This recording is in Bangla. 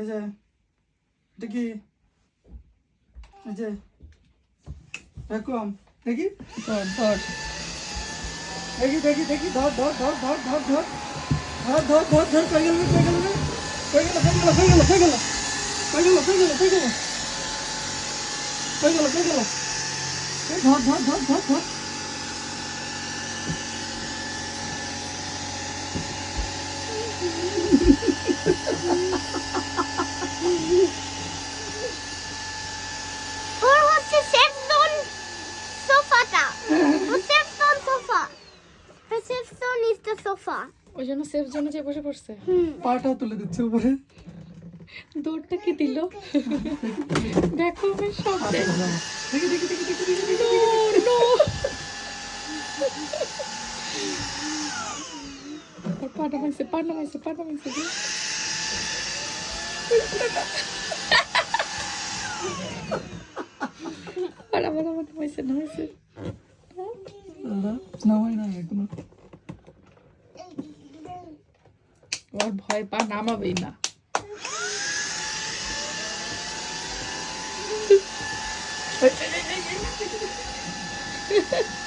এই যে এটা কি এই যে ভ্যাকুয়াম দেখি ধর ধর দেখি দেখি দেখি ধর ধর ধর ধর ধর ধর ধর ধর ধর ধর কই গেল কই গেল কই গেল কই গেল কই গেল কই গেল কই গেল কই গেল কই গেল কই গেল কই গেল ধর ধর ধর ধর ধর ওর একটা সোফা ওই জন্য সেফ জন্য যে বসে পড়ছে। পাটাও তুলে দিচ্ছে উপরে। দৌড়টা কি দিল? দেখো বেশ সব দেখি পাটা মাইছে পাটা মাইছে পাটা মাইছে পাটা পাটা মাইছে না মাইছে তোমার ভয় পা নামাবেই না Ha ha ha.